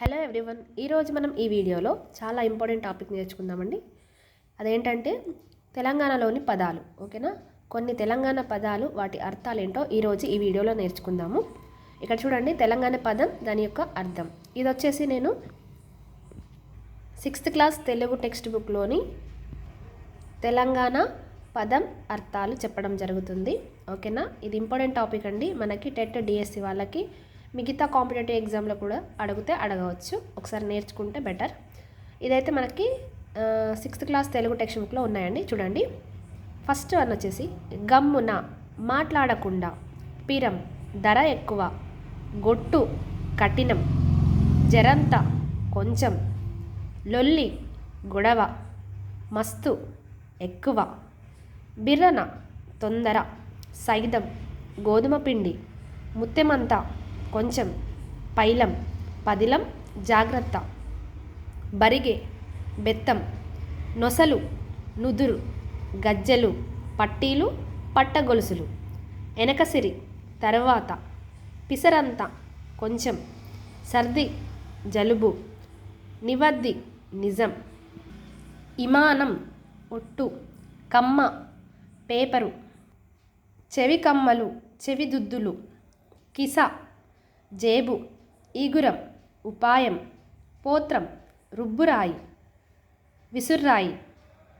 Hello everyone. ఈరోజు మనం ఈ వీడియోలో చాలా ఇంపార్టెంట్ టాపిక్ నేర్చుకుందామండి. అదేంటంటే తెలంగాణలోని పదాలు ఓకేనా? కొన్ని తెలంగాణ పదాలు వాటి అర్థాలు ఏంటో ఈరోజు ఈ వీడియోలో నేర్చుకుందాము. ఇక్కడ చూడండి తెలంగాణ పదం దాని యొక్క అర్థం. ఇది వచ్చేసి నేను సిక్స్త్ క్లాస్ తెలుగు టెక్స్ట్ బుక్లోని తెలంగాణ పదం అర్థాలు చెప్పడం జరుగుతుంది ఓకేనా? ఇది ఇంపార్టెంట్ టాపిక్ అండి. మనకి టెట్ డిఎస్సి వాళ్ళకి మిగతా కాంపిటేటివ్ ఎగ్జామ్లో కూడా అడిగితే అడగవచ్చు. ఒకసారి నేర్చుకుంటే బెటర్. ఇదైతే మనకి సిక్స్త్ క్లాస్ తెలుగు టెక్స్ట్ బుక్లో ఉన్నాయండి. చూడండి. ఫస్ట్ వన్ వచ్చేసి గమ్మున మాట్లాడకుండా పిరం ధర ఎక్కువ గొట్టు కఠినం జరంత కొంచెం లొల్లి గొడవ మస్తు ఎక్కువ బిర్రన తొందర సైదం గోధుమ పిండి ముత్తెమంతా కొంచెం పైలం పదిలం జాగ్రత్త. బరిగే బెత్తం నొసలు నుదురు గజ్జెలు పట్టీలు పట్టగొలుసులు. వెనకసిరి తర్వాత. పిసరంత కొంచెం. సర్ది జలుబు. నివద్ది నిజం. ఇమానం ఒట్టు. కమ్మ పేపరు. చెవి కమ్మలు చెవి దుద్దులు కిస జేబు ఈగురం ఉపాయం పోత్రం రుబ్బురాయి విసుర్రాయి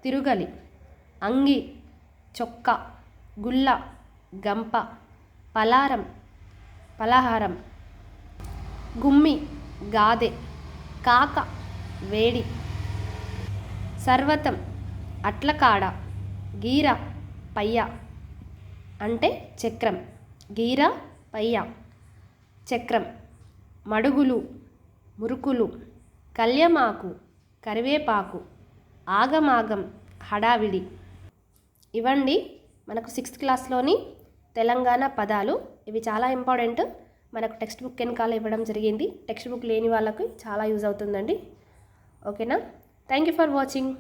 తిరుగలి అంగి చొక్క గుల్ల గంప పలారం పలహారం గుమ్మి గాదె కాక వేడి సర్వతం అట్లకాడ గీర పయ్య అంటే చక్రం గీర పయ్య. చక్రం. మడుగులు మురుకులు కళ్యమాకు కరివేపాకు ఆగమాగం హడావిడి. ఇవండి మనకు సిక్స్త్ క్లాస్లోని తెలంగాణ పదాలు. ఇవి చాలా ఇంపార్టెంట్ మనకు టెక్స్ట్ బుక్ వెనకాల ఇవ్వడం జరిగింది. టెక్స్ట్ బుక్ లేని వాళ్ళకి చాలా యూజ్ అవుతుందండి. ఓకేనా థ్యాంక్ యూ ఫర్ వాచింగ్